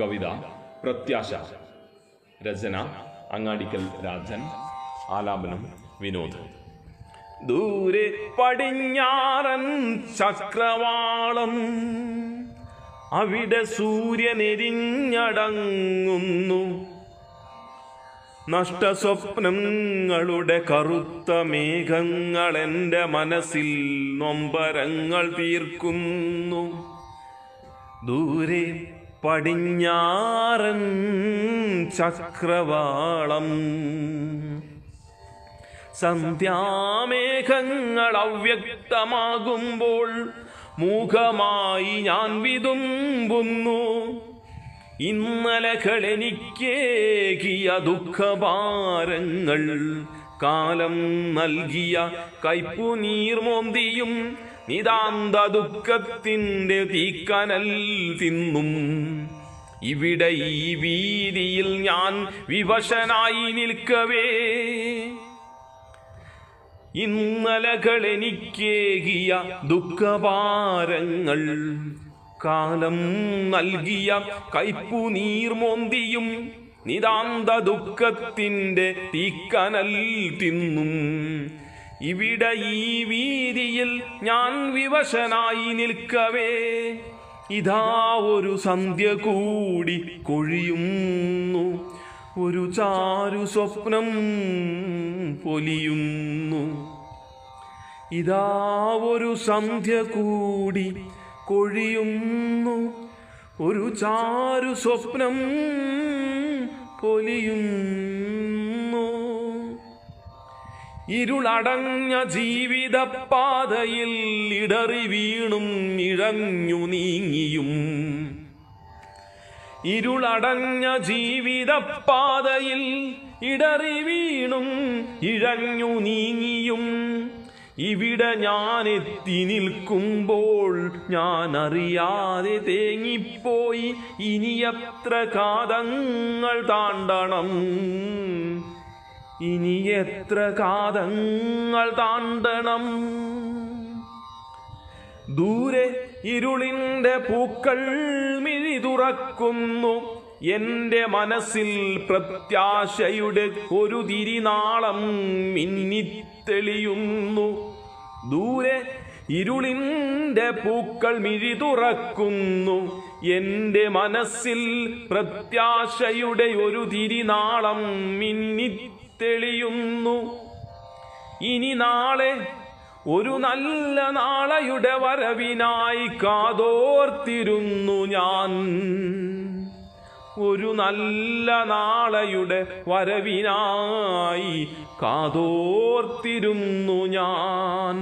കവിത പ്രത്യാശ രചന അങ്ങാടിക്കൽ രാജൻ ആലാപനം വിനോദ്. ദൂരെ പടിഞ്ഞാറൻ ചക്രവാളം അവിടെ സൂര്യനെരിഞ്ഞടങ്ങുന്നു. നഷ്ടസ്വപ്നങ്ങളുടെ കറുത്ത മേഘങ്ങൾ എന്റെ മനസ്സിൽ നൊമ്പരങ്ങൾ തീർക്കുന്നു. ദൂരെ പടിഞ്ഞാറൻ ചക്രവാളം. സന്ധ്യാമേഘങ്ങൾ അവ്യക്തമാകുമ്പോൾ മൂഖമായി ഞാൻ വിതുമ്പുന്നു. ഇന്നലകൾ എനിക്കേകിയ ദുഃഖഭാരങ്ങൾ കാലം നൽകിയ കയ്പു നീർമോന്തിയും നിതാന്ത ദുഃഖത്തിന്റെ തീക്കനൽ തിന്നും. ഇവിടെ ഈ വീതിയിൽ ഞാൻ വിവശനായി നിൽക്കവേ. ഇന്നലകൾ എനിക്കേകിയ ദുഃഖഭാരങ്ങൾ കാലം നൽകിയ കൈപ്പു നീർമോന്തിയും നിതാന്ത ദുഃഖത്തിന്റെ തീക്കനൽ തിന്നും. ഇവിടെ ഈ വീതിയിൽ ഞാൻ വിവശനായി നിൽക്കവേ. ഇതാ ഒരു സന്ധ്യ കൂടി കൊഴിയുന്നു. ഒരു ചാരു സ്വപ്നം പൊലിയുന്നു. ഇതാ ഒരു സന്ധ്യ കൂടി കൊഴിയുന്നു. ഒരു ചാരു സ്വപ്നം പൊലിയുന്നു. ഇരുളടഞ്ഞ ജീവിതപാതയിൽ ഇടറി വീണും ഇഴഞ്ഞു നീങ്ങിയും. ഇരുളടഞ്ഞ ജീവിതപാതയിൽ ഇടറി വീണും ഇഴഞ്ഞു നീങ്ങിയും. ഇവിടെ ഞാൻ എത്തി നിൽക്കുമ്പോൾ ഞാൻ അറിയാതെ തേങ്ങിപ്പോയി ഇനി എത്ര കാതങ്ങൾ താണ്ടണം. ഇനി എത്ര കാതങ്ങൾ താണ്ടണം? ദൂരെ ഇരുളിന്റെ പൂക്കൾ മിഴി തുറക്കുന്നു. എന്റെ മനസ്സിൽ പ്രത്യാശയുടെ ഒരു തിരിനാളം മിന്നിത്തെളിയുന്നു ദൂരെ ഇരുളിന്റെ പൂക്കൾ മിഴി തുറക്കുന്നു. എന്റെ മനസ്സിൽ പ്രത്യാശയുടെ ഒരു തിരിനാളം മിന്നിത്തെളിയുന്നു ഇനി നാളെ ഒരു നല്ല നാളയുടെ വരവിനായി കാതോർത്തിരുന്നു ഞാൻ. ഒരു നല്ല നാളയുടെ വരവിനായി കാതോർത്തിരുന്നു ഞാൻ.